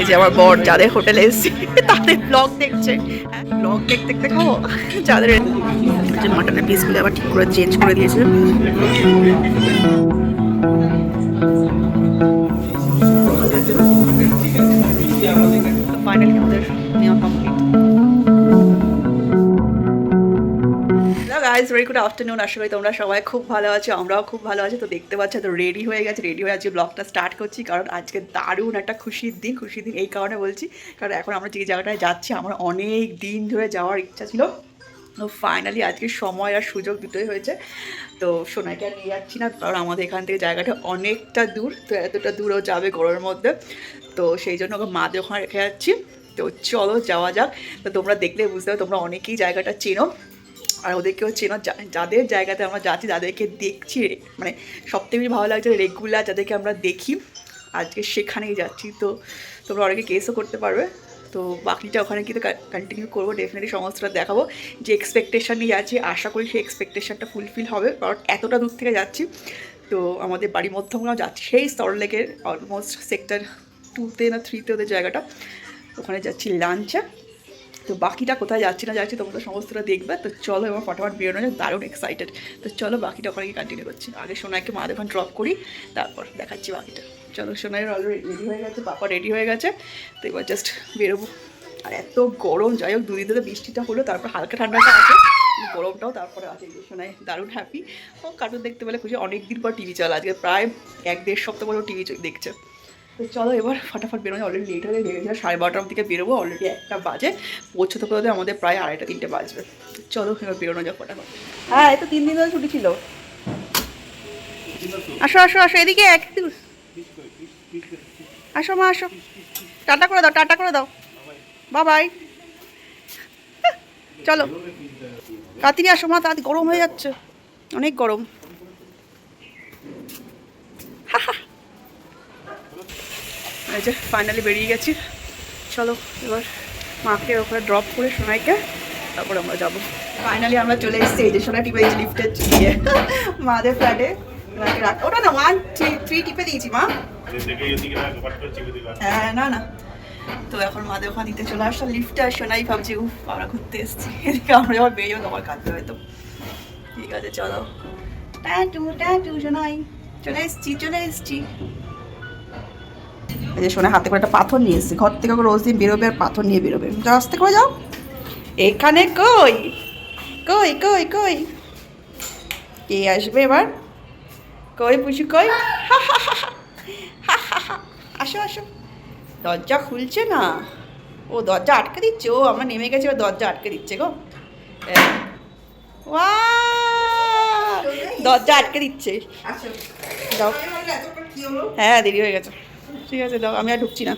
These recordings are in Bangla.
এই যে আমার বর, যাদের হোটেলে এসেছি, তাদের ব্লগ দেখছে। হ্যাঁ ব্লগ দেখতে দেখতে খাব যাদের যে মাটনের পিসগুলো আবার ঠিক করে চেঞ্জ করে দিয়েছে। ফাইনালি আমাদের complete guys very good afternoon আশা করি তোমরা সবাই খুব ভালো আছো, আমরাও খুব ভালো আছি। তো দেখতে পাচ্ছ, তো রেডি হয়ে গেছে রেডি হয়ে আজকে ব্লগটা স্টার্ট করছি। কারণ আজকে দারুণ একটা খুশির দিন খুশির দিন এই কারণে বলছি। কারণ এখন আমরা যে জায়গাটায় যাচ্ছি, আমার অনেক দিন ধরে যাওয়ার ইচ্ছা ছিল। তো ফাইনালি আজকে সময় আর সুযোগ দুটোই হয়েছে। তো সোনাইকে আর নিয়ে যাচ্ছি না, কারণ আমাদের এখান থেকে জায়গাটা অনেকটা দূর, তো এতটা দূরও যাবে গরমের মধ্যে। তো সেই জন্য ওকে মাদের ওখানে রেখে যাচ্ছি। তো চলো যাওয়া যাক। তো তোমরা দেখলে বুঝতে তোমরা অনেকেই জায়গাটা চেনো। আর ওদেরকেও চেনো যাদের জায়গাতে আমরা যাচ্ছি যাদেরকে দেখছি মানে সব থেকে বেশি ভালো লাগছে রেগুলার যাদেরকে আমরা দেখি। আজকে সেখানেই যাচ্ছি, তো তোমরা অনেকে কেসও করতে পারবে। তো বাকিটা ওখানে কিন্তু কন্টিনিউ করব ডেফিনেটলি সমস্তটা দেখাবো। যে এক্সপেকটেশন নিয়ে যাচ্ছি, আশা করি সেই এক্সপেকটেশনটা ফুলফিল হবে, কারণ এতটা দূর থেকে যাচ্ছি। তো আমাদের বাড়ির মধ্যমগ্রাম যাচ্ছি, সেই স্তরলেকের অলমোস্ট সেক্টর টুতে না থ্রিতে ওদের জায়গাটা। ওখানে যাচ্ছি লাঞ্চে তো বাকিটা কোথায় যাচ্ছি না যাচ্ছি তোমরা সমস্তটা দেখবে। তো চলো এবার ফটাফট বেরোনো যায় দারুণ এক্সাইটেড তো চলো বাকিটা ওখানে কন্টিনিউ করছি। আগে সোনাইকে মা দোকান ড্রপ করি, তারপর দেখাচ্ছি বাকিটা। চলো সোনাইয়ের অলরেডি রেডি হয়ে গেছে, পাপা রেডি হয়ে গেছে। তো এবার জাস্ট বেরোবো। আর এত গরম, যাই হোক, দুদিন ধরে বৃষ্টিটা হলো, তারপর হালকা ঠান্ডাটা আছে, গরমটাও তারপরে আছে সোনাই দারুণ হ্যাপি ও কার্টুন দেখতে পেলে খুশি অনেক দিন পর টিভি চলে আজকে প্রায় এক দেড় সপ্তাহ পরেও টিভি দেখছে। তো চলো এবার ফটাফট বেরোনো অলরেডি লেট হয়ে ভেবেছিলাম সাড়ে বারোটার দিকে বেরোবো অলরেডি একটা বাজে, পৌঁছতে পৌঁছতে আমাদের প্রায় আড়াইটা, তিনটে বাজবে। চলো এবার বেরোনো যাক ফটাফট। হ্যাঁ এই তো তিন দিন ধরে ছুটি ছিল। আসো আসো আসো, এদিকে এক আসো মা, আসো। টাটা করে দাও, টাটা করে দাও। বাবাই। চলো। তাড়াতাড়ি আসো মা, তাড়াতাড়ি গরম হয়ে যাচ্ছে। অনেক গরম। এই যে ফাইনালি বেরিয়ে গেছি। চলো, এবার মাকে ওখানে ড্রপ করে সোনাইকে তারপর আমরা যাব। ফাইনালি আমরা চলে এসেছি, এই যে সোনা টিপে এই লিফটে গিয়ে মাদের ফ্ল্যাটে ওটা না ওয়ান থ্রি থ্রি টিপে দিয়েছি, মা। হ্যাঁ না না। তো এখন মাদের ওখানে দিতে চলে আসলাম লিফটে আর সোনাই ভাবছি, উফ, আমরা ঘুরতে এসেছি। এদিকে আমরা যখন বেরিয়ে যাব তোমার কাঁদতে হয়তো। ঠিক আছে, চলো। ট্যাটু ট্যাটু সোনাই, চলে এসেছি চলে এসেছি। এই যে সোনা হাতে করে একটা পাথর নিয়ে এসেছি। ঘর থেকে রোজ দিন বেরোবে আর পাথর নিয়ে বেরোবে। যাও আস্তে করে যাও। এখানে কই? কই কই কই? কে আসবে এবার? কই পুষি কই? আসো আসো। দরজা খুলছে না? ও দরজা আটকে দিচ্ছে। ও আমরা নেমে গেছি ও দরজা আটকে দিচ্ছে গো। দরজা আটকে দিচ্ছে। যাও হ্যাঁ দেরি হয়ে গেছে। ঠিক আছে, দাও, আমি আর ঢুকছি না।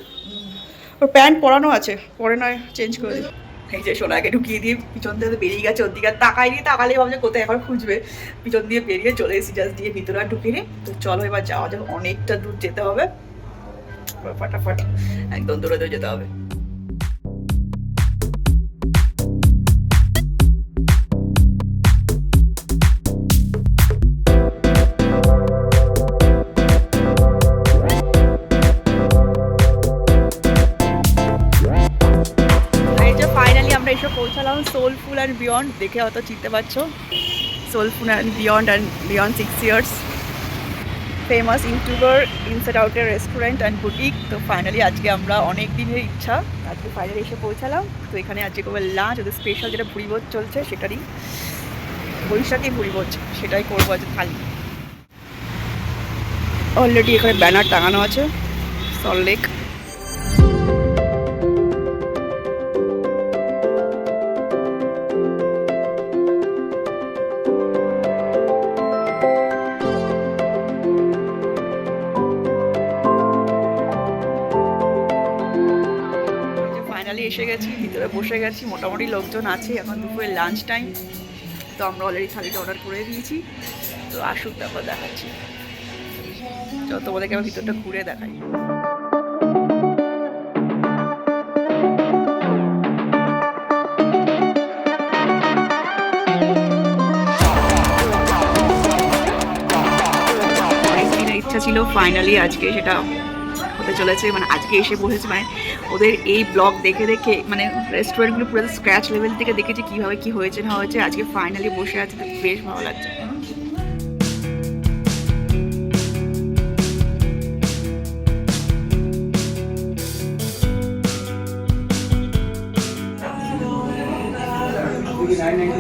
ওর প্যান্ট পরানো আছে, পরে নয়, চেঞ্জ করে দিই। এই যে সোনাকে ঢুকিয়ে দিয়ে পিছন দিয়ে বেরিয়ে গেছে, ওর দিকে তাকাই তাকাইনি তাকালে ভাবছে কোথায় এখন খুঁজবে। পিছন দিয়ে বেরিয়ে চলে এসেছি জাস্ট দিয়ে ভিতরে আর ঢুকিনি। তো চলো এবার যাওয়া যাবে অনেকটা দূর যেতে হবে। ফাটাফাট একদম দূরে দূরে যেতে হবে। সোলফুল অ্যান্ড বিয়ন্ড দেখে হয়তো চিনতে পারছ? Soulful and beyond and beyond six years famous YouTuber inside আউটের রেস্টুরেন্ট অ্যান্ড বুটিক তো ফাইনালি আজকে আমরা অনেক দিনের ইচ্ছা, আজকে ফাইনালি এসে পৌঁছালাম। তো এখানে আজকে করব লাঞ্চ ওদের স্পেশাল যেটা ভুড়িভোজ চলছে সেটারই বৈশাখী ভুড়িভোজ সেটাই করব আজকে থালি অলরেডি এখানে ব্যানার টাঙানো আছে সল্টলেক ফাইনালি বসে গেছি, মোটামুটি লোকজন আছে, এখন দুপুরে লাঞ্চ টাইম তো আমরা অলরেডি থালিটা অর্ডার করে দিয়েছি। তো আসুক তারপর দেখাচ্ছি। চলো তোমাদেরকে আমার ভিতরটা ঘুরে দেখাই। ইচ্ছা ছিল ফাইনালি আজকে সেটা হতে চলেছে মানে আজকে এসে বসেছে মানে ওদের এই ব্লগ দেখে দেখে মানে রেস্টুরেন্টগুলো পুরো স্ক্র্যাচ লেভেল থেকে দেখেছি কীভাবে কী হয়েছে না হয়েছে আজকে ফাইনালি বসে আছে তো বেশ ভালো লাগছে।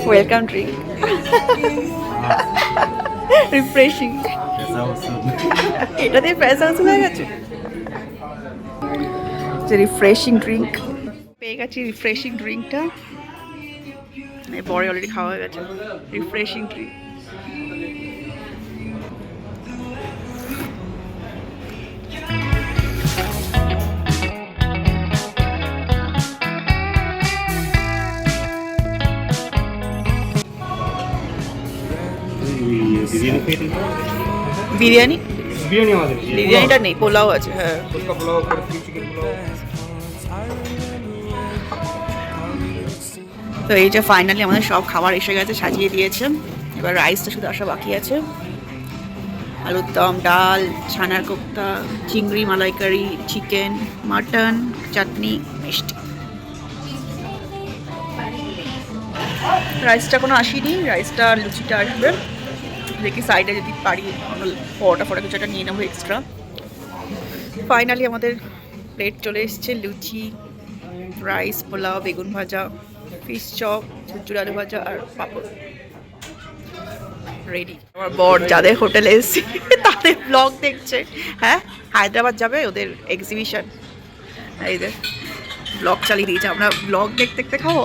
ওয়েলকাম ড্রিঙ্ক রিফ্রেশিং এটা দিয়ে প্রেস হাউস হয়ে গেছে? যে রিফ্রেশিং ড্রিঙ্ক পেয়ে গেছি রিফ্রেশিং ড্রিঙ্কটা পরে অলরেডি খাওয়া হয়ে গেছে। Refreshing drink biryani? বিরিয়ানিটা নেই পোলাও আছে হ্যাঁ। পোলাও চিকেন পোলাও। তো এই যে ফাইনালি আমাদের সব খাবার এসে গেছে, সাজিয়ে দিয়েছে। এবার রাইসটা শুধু আসা বাকি আছে। আলুর দম, ডাল, ছানার কোপ্তা, চিংড়ি মালাইকারি চিকেন মাটন চাটনি মিষ্টি রাইসটা কোনো আসেনি রাইসটা আর লুচিটা আসবে। দেখি সাইডে যদি পারি পরোটা ফোটা কিছু একটা নিয়ে নেব এক্সট্রা ফাইনালি আমাদের প্লেট চলে এসছে, লুচি রাইস পোলাও, বেগুন ভাজা। ফিশ চপ, ঝুরঝুর আলু ভাজা আর পাঁপড়। রেডি আমার বর যাদের হোটেলে এসেছি, তাদের ব্লগ দেখছে। হ্যাঁ হায়দ্রাবাদ যাবে ওদের এক্সিবিশন এইদের ব্লগ চালিয়ে দিয়েছে। আমরা ব্লগ দেখতে দেখতে খাব?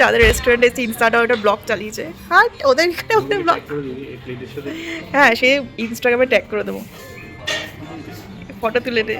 যাদের রেস্টুরেন্টে ইনস্টাটা ওটা ব্লগ চালিয়েছে। হ্যাঁ ওদের এখানে ওদের ব্লগ হ্যাঁ সে ইনস্টাগ্রামে ট্যাগ করে দেবো। ফটো তুলে দে।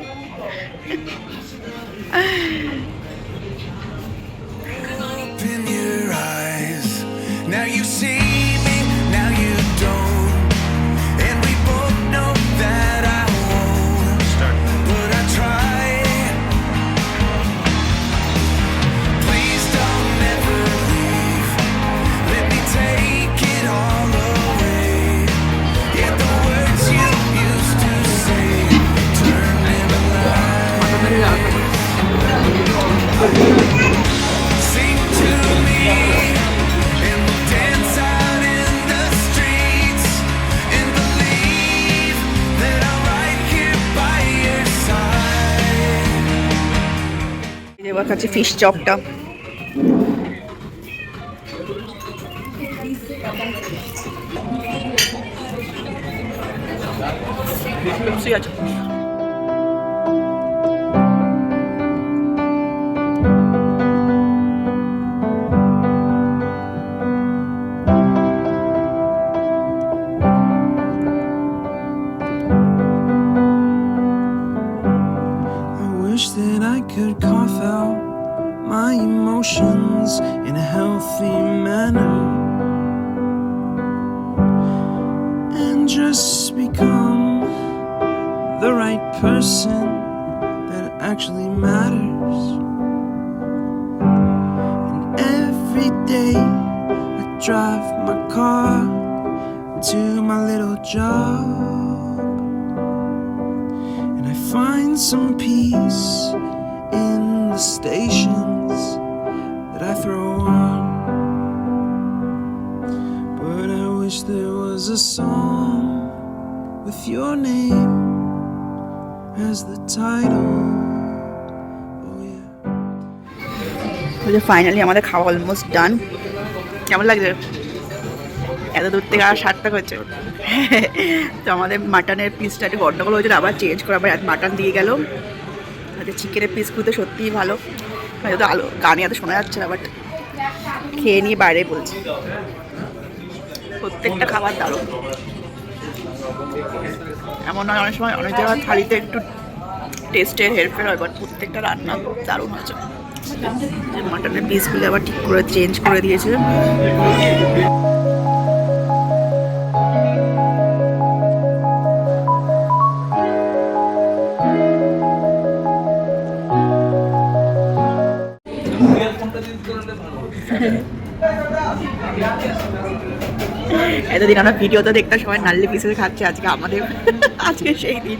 এবার কাছে ফিশ চপটা আছে। Just become the right person that actually matters. And every day I drive my car to my little job. And I find some peace in the stations that I throw on. But I wish there was a song your name as the title. Oh, finally আমাদের খাওয়া অলমোস্ট ডান কেমন লাগছে? এত দূর থেকে আর সাতটা হচ্ছে তো আমাদের মাটনের পিসটা একটু গন্ডগোল হয়েছিল আবার চেঞ্জ করে আবার মাটন দিয়ে গেল। আচ্ছা চিকেনের পিসগুলো তো সত্যিই ভালো। হয়তো আলো গানে এত শোনা যাচ্ছে না বাট খেয়ে নিয়ে বাইরে বলছি। প্রত্যেকটা খাবার দারুণ। এমন নয়, অনেক সময় অনেক জায়গায় থালিতে একটু টেস্টের হেরফের হয় বাট প্রত্যেকটা রান্না দারুণ হয়েছে। মাটনের পিসগুলো আবার ঠিক করে চেঞ্জ করে দিয়েছে। এতদিন আমরা ভিডিওতে দেখতাম সবাই নাল্লি পিসে খাচ্ছে আজকে আমাদের আজকে সেই দিন।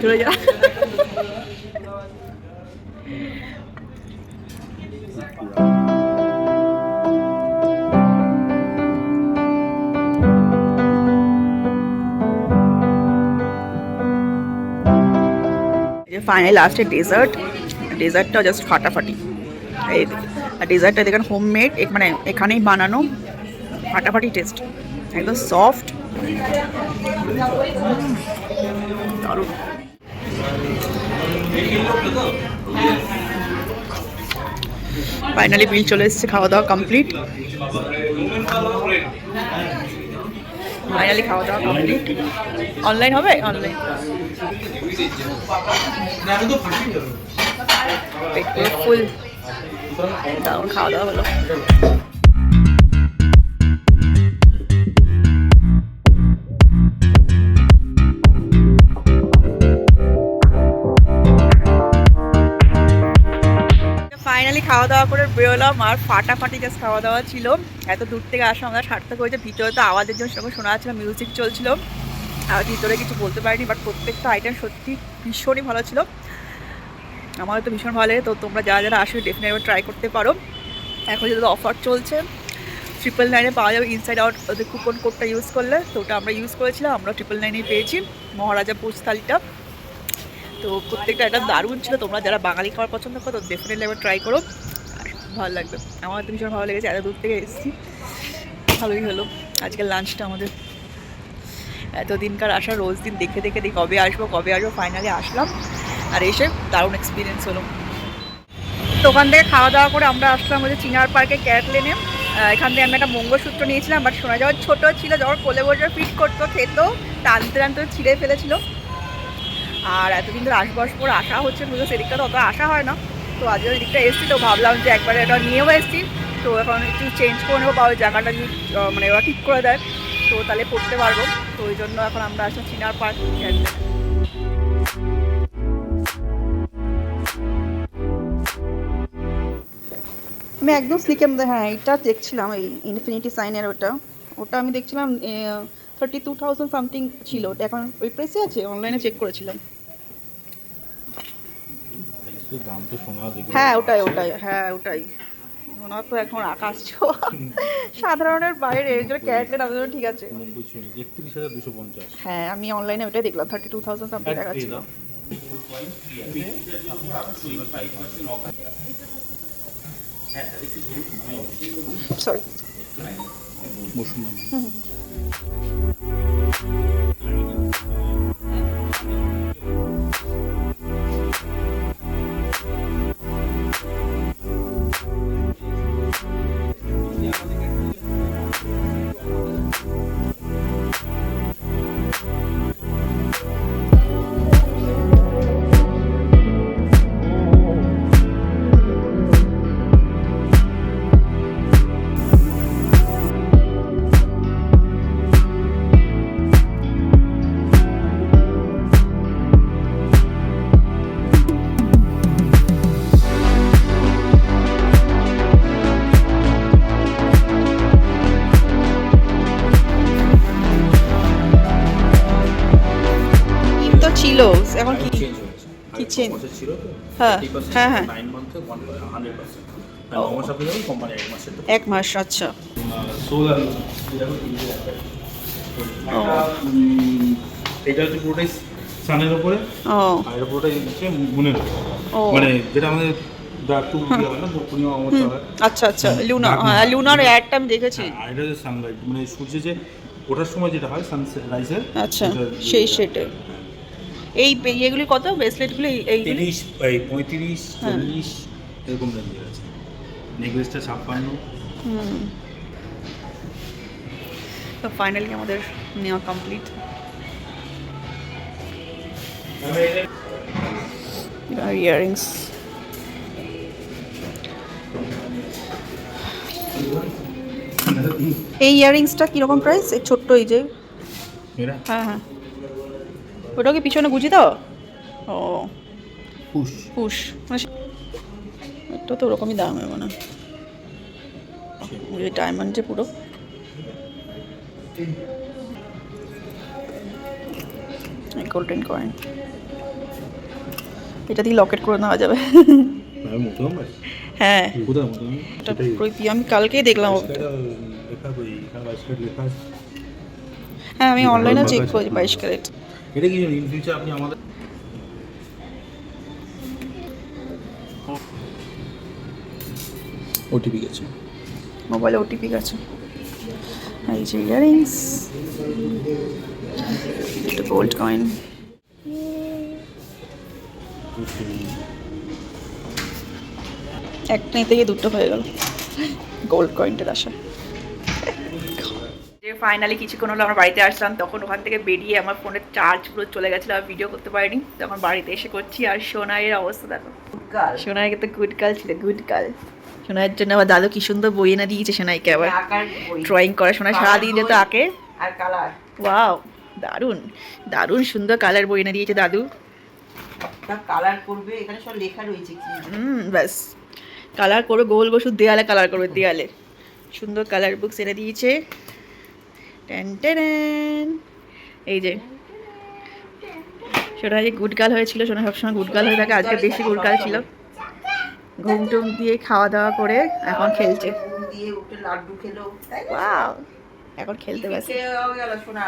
চলে যা ফাইনালি লাস্টের ডেজার্ট ডেজার্টটা জাস্ট ফাটাফাটি। এই আর ডেজার্টটা দেখেন হোমমেড মানে এখানেই বানানো। ফাটাফাটি টেস্ট একদম সফট ফাইনালি বিল চলে এসেছে খাওয়া দাওয়া কমপ্লিট ফাইনালি খাওয়া দাওয়া কমপ্লিট অনলাইন হবে অনলাইন ফুল দারুণ দাওয়া ফাইনালি খাওয়া দাওয়া করে বেরোলাম, আর ফাটাফাটি জাস্ট খাওয়া দাওয়া ছিল। এত দূর থেকে আসা আমরা সার্থক হয়েছে, ভিতরে তো আওয়াজের জন্য সেরকম শোনা যাচ্ছিল মিউজিক চলছিল। আর ভিতরে কিছু বলতে পারিনি বাট প্রত্যেকটা আইটেম সত্যি ভীষণই ভালো ছিল। আমার তো ভীষণ ভালো লাগে, তো তোমরা যারা যারা আসলে ডেফিনেটলি ট্রাই করতে পারো। এখন যেহেতু অফার চলছে ট্রিপল নাইনে পাওয়া যাবে ইনসাইড আউট ওদের কুপন কোডটা ইউজ করলে। তো ওটা আমরা ইউজ করেছিলাম, আমরা ট্রিপল নাইনেই পেয়েছি, মহারাজা পোস্ট থালিটা। তো প্রত্যেকটা এটা দারুণ ছিল, তোমরা যারা বাঙালি খাবার পছন্দ করো, তো ডেফিনেটলি একবার ট্রাই করো। ভালো লাগবে। আমার তো ভীষণ ভালো লেগেছে, এত দূর থেকে এসেছি। ভালোই হলো। আজকের লাঞ্চটা আমাদের। এতদিনকার আসা রোজ দিন, দেখে দেখে দেখি কবে আসব কবে আসব ফাইনালি আসলাম। আর এসে দারুণ এক্সপিরিয়েন্স হলো। তো ওখান থেকে খাওয়া দাওয়া করে আমরা আসলাম হচ্ছে চিনার পার্কে ক্যাট লেনে। এখান থেকে আমি একটা মঙ্গলসূত্র নিয়েছিলাম বাট শোনা যাওয়ার ছোটো ছিল যখন কোলে বসে ফিট করতো, খেত, টানতে টানতে ছিঁড়ে ফেলেছিল। আর এতদিন ধরে আসব করে আসা হচ্ছে পুজো সেদিকটা তো অত আসা হয় না। তো আজকে ওই দিকটা এসেছি, তো ভাবলাম যে একবারে এটা নিয়েও এসেছি। তো এখন একটু চেঞ্জ করে নেব বা ওই জায়গাটা যদি মানে ওরা ঠিক করে দেয়, তো তাহলে পড়তে পারব। তো ওই জন্য এখন আমরা আসলাম চিনার পার্ক আমি একদম স্লিকের মধ্যে হ্যাঁ এটা দেখছিলাম এই ইনফিনিটি সাইনের ওটা। ওটা আমি দেখছিলাম থার্টি টু থাউজেন্ড সামথিং ছিল। ওটা এখন ওই প্রাইসে আছে অনলাইনে চেক করেছিলাম। হ্যাঁ ওটাই ওটাই হ্যাঁ ওটাই। ওনার তো এখন আকাশ সাধারণের বাইরে জন্য ক্যারেটলেট আমাদের ঠিক আছে। হ্যাঁ আমি অনলাইনে ওটাই দেখলাম থার্টি টু থাউজেন্ড সামথিং দেখাচ্ছিল Sorry. হ্যাঁ, হ্যাঁ, হ্যাঁ। নাইন মান্থে ওয়ান হান্ড্রেড পার্সেন্ট ন মাস আপনি যাবেন কোম্পানি এক মাস আচ্ছা। এটা হচ্ছে পুরোটাই সানের উপরে আর এটা পুরোটাই হচ্ছে মুনের মানে যেটা আমাদের আচ্ছা আচ্ছা লুনা হ্যাঁ লুনার অ্যাডটা আমি দেখেছি। আর এটা হচ্ছে সানলাইট মানে সূর্য যে ওঠার সময় যেটা হয় সানসেট রাইজের আচ্ছা সেই সেটে এই ইয়েগুলি কত? ব্রেসলেটগুলি এইগুলি? তিরিশ এই পঁয়ত্রিশ হ্যাঁ। চল্লিশ এরকম রেঞ্জের আছে। নেকলেসটা ছাপ্পান্ন। হুম। তো ফাইনালি আমাদের নেওয়া কমপ্লিট ইয়ারিংস এই ইয়ারিংসটা কীরকম প্রাইস এই ছোট্ট এই যে। হ্যাঁ হ্যাঁ। ওটা কি পিছনে গুছিয়ে দাও? ও। পুশ। পুশ। মানে এটা তো ওরকমই দাম হবে না। ওই ডায়মন্ড যে পুরো। গোল্ডেন কয়েন এটা দিয়ে লকেট করে নেওয়া যাবে। হ্যাঁ প্রীতি আমি কালকেই দেখলাম। হ্যাঁ আমি অনলাইনেও চেক করেছি বাইশ ক্যারেট এটা কি ইন ফিউচার আপনি আমাদের ওটিপি গেছে। মোবাইলে ওটিপি গেছে। এই যে ইয়ারিংস একটা গোল্ড কয়েন একটা থেকে দুটো হয়ে গেল। গোল্ড কয়েনটার আশা যে ফাইনালি কিছুক্ষণ হলো আমার বাড়িতে আসলাম তখন ওখান থেকে বেরিয়ে আমার ফোনের চার্জ পুরো চলে গেছিল আর ভিডিও করতে পারিনি। তখন বাড়িতে এসে করছি আর সোনাইয়ের অবস্থা দেখো। সোনাইকে তো গুড গার্ল ছিল গুড গার্ল সোনাইয়ের জন্য আবার দাদু কি সুন্দর বই এনে দিয়েছে সোনাইকে আবার। ড্রয়িং করা সোনাই সারাদিন যেত আঁকে। আর কালার ওয়াও দারুণ দারুণ সুন্দর কালার বই এনে দিয়েছে দাদু। কালার করবে এখানে সব লেখা রয়েছে কি? হুম ব্যাস। কালার করবে গোল গোল দেয়ালে কালার করবে দেয়ালে। সুন্দর কালার বুকস এনে দিয়েছে। ট্যান এই যে। সোনা যে গুড গার্ল হয়েছিল সোনা সবসময় গুড গার্ল হয়ে থাকে আজকে বেশি গুড গার্ল ছিল। ঘুম টুম দিয়ে খাওয়া দাওয়া করে এখন খেলছে। দিয়ে উঠে লাড্ডু খেলো তাই না? ওয়াও এখন খেলতে ব্যস্ত খেয়েও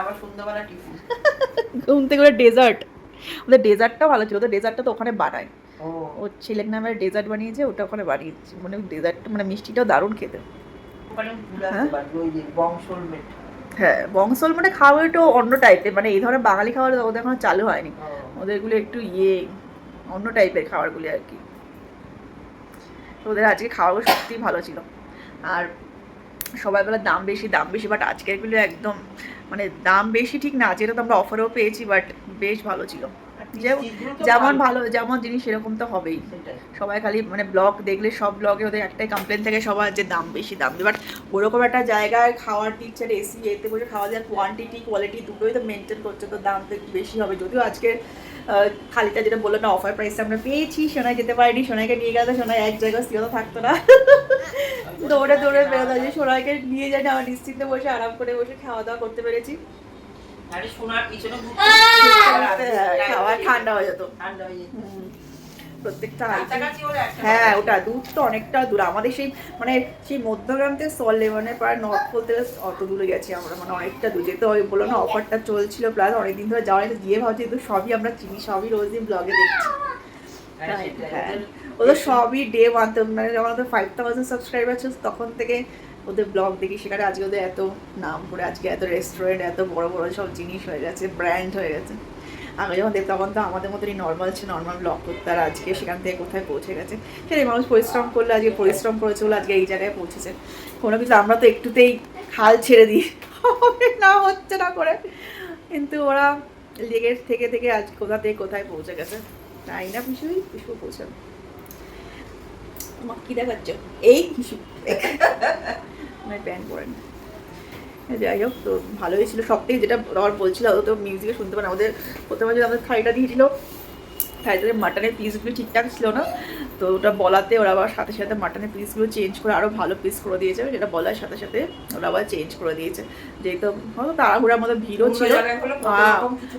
আবার সন্ধ্যাবেলা টিফিন। ঘুম থেকে করে ডেজার্ট। ওদের ডেজার্টটাও ভালো ছিল ওদের ডেজার্টটা তো ওখানে বানায়। ও। ছেলের নামে ডেজার্ট বানিয়েছে ওটা ওখানে বানিয়েছে। মানে ডেজার্ট মানে মিষ্টিটাও দারুণ খেতে। ওখানে হ্যাঁ? বংশল মেট হ্যাঁ বংশল মানে খাওয়া একটু অন্য টাইপের মানে এই ধরনের বাঙালি খাবার ওদের এখনও চালু হয়নি। ওদেরগুলো একটু ইয়ে অন্য টাইপের খাবারগুলি আর কি। তো ওদের আজকে খাওয়াগুলো সত্যিই ভালো ছিল। আর সবাই বলে দাম বেশি দাম বেশি বাট আজকেরগুলো একদম মানে দাম বেশি ঠিক না যেটা তো আমরা অফারেও পেয়েছি বাট বেশ ভালো ছিল। যেমন যেমন ভালো। যেমন জিনিস সেরকম তো হবেই। সবাই খালি মানে ব্লগ দেখলে সব ব্লগে ওদের একটাই কমপ্লেন থাকে সবার যে দাম বেশি দাম বাট ওরকম একটা জায়গায় খাওয়ার দিচ্ছে এসি এতে বসে খাওয়া যায় কোয়ান্টিটি কোয়ালিটি দুটোই তো মেনটেন করছে তো দাম তো একটু বেশি হবে। যদিও আজকে খালিটা যেটা বলল না অফার প্রাইসে আমরা পেয়েছি সোনায় যেতে পারিনি সোনাইকে নিয়ে গেলে সোনাই এক জায়গায় স্থিরতা থাকতো না। দৌড়ে দৌড়ে বেরোতো যে সোনাইকে নিয়ে যাই আমার নিশ্চিন্তে বসে আরাম করে বসে খাওয়া দাওয়া করতে পেরেছি। আরে সোনার পিছনে ঠান্ডা হয়ে যেত। ঠান্ডা হয়ে যেত প্রত্যেকটা কাছাকাছি হলে একটা হ্যাঁ ওটা দূর তো অনেকটা দূর। আমাদের সেই মানে সেই মধ্যগ্রাম থেকে সল্লে মানে প্রায় নর্থ পোল থেকে অত দূরে গেছি আমরা মানে অনেকটা দূর। যেতে ওই বলল না অফারটা চলছিল প্লাস অনেকদিন ধরে যাওয়া হয়তো গিয়ে ভাবছি তো সবই আমরা চিনি সবই রোজ দিন ব্লগে দেখছি। হ্যাঁ। হ্যাঁ ওদের- ওদের সবই ডে ওয়ান মানে যখন ওদের ফাইভ থাউজেন্ড সাবস্ক্রাইবার ছিল তখন থেকে ওদের ব্লগ দেখি সেখানে আজকে ওদের এত নাম করে, আজকে এত রেস্টুরেন্ট এত বড় বড় সব জিনিস হয়ে গেছে ব্র্যান্ড হয়ে গেছে। আগে যখন দেখতাম তখন তো আমাদের মতনই নর্মাল ছিল নর্মাল ব্লগ করতে, আর আজকে সেখান থেকে কোথায় পৌঁছে গেছে। সেটাই মানুষ পরিশ্রম করলে, আজকে পরিশ্রম করেছে বলে আজকে এই জায়গায় পৌঁছেছে। কোনো কিছু আমরা তো একটুতেই হাল ছেড়ে দিই। না হচ্ছে না করে। কিন্তু ওরা লেগের থেকে থেকে আজ কোথা থেকে কোথায় পৌঁছে গেছে, তাই না পিসুই পিসু পৌঁছাবে। মা কি দেখাচ্ছ? এই পিসু। মানে প্যান্ট পরেন যাই হোক তো ভালোই ছিল। সব থেকে যেটা রড বলছিল, ও তো মিউজিকে শুনতে পারে আমাদের প্রথমে যে আমাদের থাইটা দিয়েছিল থাড়িটা মাটনের পিসগুলো ঠিকঠাক ছিল না। তো ওটা বলাতে ওরা আবার সাথে সাথে মাটনের পিসগুলো চেঞ্জ করে আরও ভালো পিস করে দিয়েছে। যেটা বলার সাথে সাথে ওরা আবার চেঞ্জ করে দিয়েছে। যেহেতু হয়তো তাড়াহুড়ার মধ্যে ভিড়ও ছিল।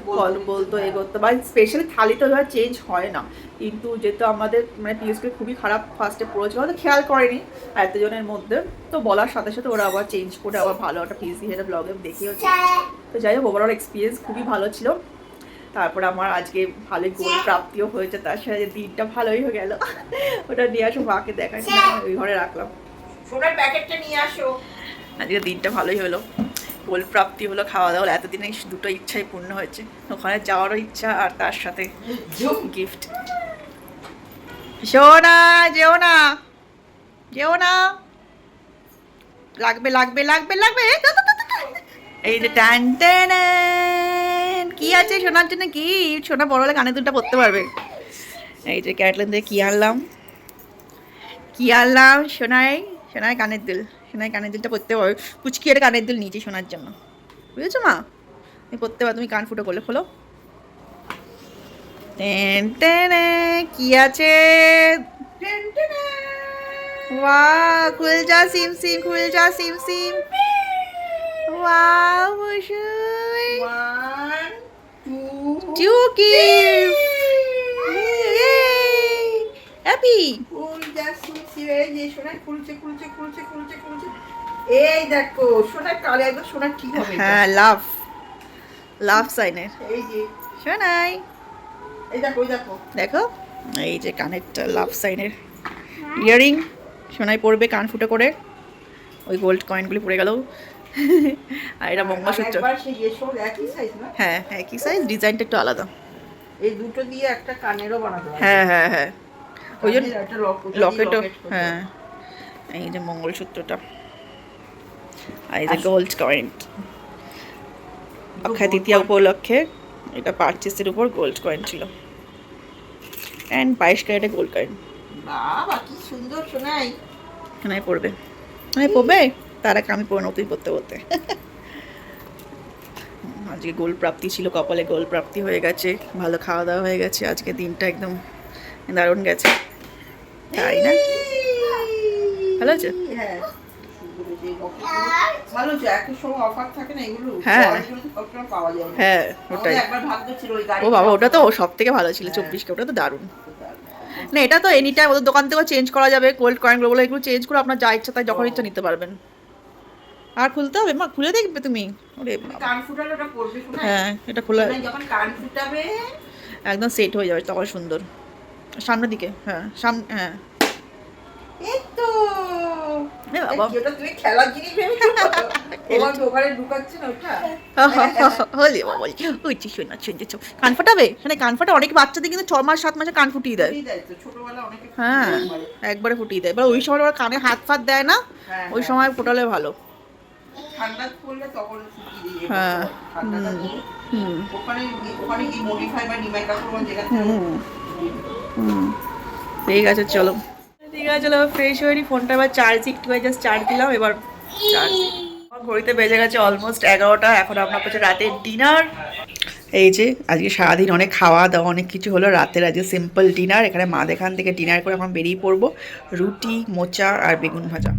ফল বলতো এ করতো বা স্পেশালি থালি তো এবার চেঞ্জ হয় না। কিন্তু যেহেতু আমাদের মানে পিএসপি খুবই খারাপ ফার্স্টে পড়েছিল হয়তো খেয়াল করেনি এতজনের মধ্যে। তো বলার সাথে সাথে ওরা আবার চেঞ্জ করে আবার ভালো একটা পিস দিয়ে ব্লগে দেখি হচ্ছে তো যাই হোক ওভারঅল এক্সপিরিয়েন্স খুবই ভালো ছিল। তারপর আমার আজকে ভালোই গোল প্রাপ্তিও হয়েছে তার সাথে দিনটা ভালোই হয়ে গেল। ওটা নিয়ে আসো মাকে দেখাই ওই ঘরে রাখলাম। সোনার প্যাকেটটা নিয়ে আসো। আজকে দিনটা ভালোই হলো। গোল প্রাপ্তি হলো খাওয়া দাওয়া। এতদিনে দুটো ইচ্ছাই পূর্ণ হয়েছে। ওখানে যাওয়ারও ইচ্ছা আর তার সাথে গিফট না যেও না যেও না। লাগবে লাগবে লাগবে লাগবে। এই যে টান টেন কি আছে সোনার জন্য? কি? সোনা বড় হলে কানে দুটা পড়তে পারবে। এই যে ক্যাটলেন থেকে কি আনলাম? কি আনলাম? সোনাই সোনাই কানের দুল। সোনাই কানের দুলটা পরতে পারবে। পুচকি একটা কানের দুল নিয়েছি শোনার জন্য। বুঝেছ মা? তুমি পরতে পারো, তুমি কান ফুটো করলে, খোলো। কি আছে? ওয়াও খুল যা, সিম সিম, খুল যা, সিম সিম। বুসুই। ওয়ান চুকি হ্যাপি এই দেখো সোনার কালে একদম সোনার ঠিক হবে হ্যাঁ লাভ লাভ সাইনের। এই যে। শোনাই এই দেখো ওই দেখো। দেখো এই যে কানেরটা লাভ সাইনের। ইয়ারিং সোনাই পড়বে কান ফুটো করে। ওই গোল্ড কয়েনগুলি পড়ে গেল। আর এটা মঙ্গলসূত্র একবার সেই এসব একই সাইজ না? হ্যাঁ একই সাইজ ডিজাইনটা একটু আলাদা। এই দুটো দিয়ে একটা কানেরও বানাতে হ্যাঁ হ্যাঁ হ্যাঁ। ওই জন্য একটা লক- লকেটও লকেট হ্যাঁ। এই যে মঙ্গলসূত্রটা। আর এই যে গোল্ড কয়েন অক্ষয় তৃতীয়া উপলক্ষে এটা পারচেসের উপর গোল্ড কয়েন ছিল। অ্যান্ড বাইশ ক্যারেটে গোল্ড কয়েন বাবা কি সুন্দর সোনাই। এখানে পড়বে। মানে পড়বে? তার আগে আমি পড়ে তুই পড়তে পড়তে। আজকে গোল প্রাপ্তি ছিল কপালে গোল প্রাপ্তি হয়ে গেছে ভালো খাওয়া দাওয়া হয়ে গেছে আজকে দিনটা একদম দারুণ গেছে। তাই না? ভালো আছে হ্যাঁ। হ্যাঁ। হ্যাঁ ওটাই। ও বাবা ওটা তো সব থেকে ভালো ছিল চব্বিশ কে ওটা তো দারুণ। না এটা তো এনি টাইম ওদের দোকান থেকেও চেঞ্জ করা যাবে গোল্ড কয়েনগুলো এগুলো চেঞ্জ করে আপনার যা ইচ্ছা তাই যখন ইচ্ছা নিতে পারবেন। আর খুলতে হবে? মা খুলে দেখবে তুমি? ওরে কান ফুটালে ওটা পড়বে শোনা হ্যাঁ এটা খোলা যখন কান ফুটাবে একদম সেট হয়ে যাবে তখন সুন্দর। সামনের দিকে হ্যাঁ সামনে হ্যাঁ। কান ফাটাবে? মানে কান ফাটা অনেক বাচ্চাদের কিন্তু ছ মাস সাত মাসে কান ফুটিয়ে দেয়। হ্যাঁ একবারে ফুটিয়ে দেয়। এবার ওই সময় ওরা কানে হাত ফাত দেয় না? হ্যাঁ, ওই হ্যাঁ। সময় ফোটালে ভালো। ঠান্ডা পড়লে তখন ফুটিয়ে হ্যাঁ, ঠান্ডাটা হুম, ওখানে গিয়ে- মডিফাই বা নিমাই কাকুর যেখানে হুম। হুম। ঠিক আছে চলো। ঠিক আছে চলো ফ্রেশ হয়ে ফোনটা এবার চার্জ একটু জাস্ট চার্জ দিলাম এবার চার্জ ঘড়িতে বেজে গেছে অলমোস্ট এগারোটা এখন আপনার কাছে রাতের ডিনার এই যে আজকে সারাদিন অনেক খাওয়া দাওয়া অনেক কিছু হলো। রাতের আজকে সিম্পল ডিনার এখানে মা এখান থেকে ডিনার করে এখন বেরিয়ে পড়ব। রুটি মোচা আর বেগুন ভাজা।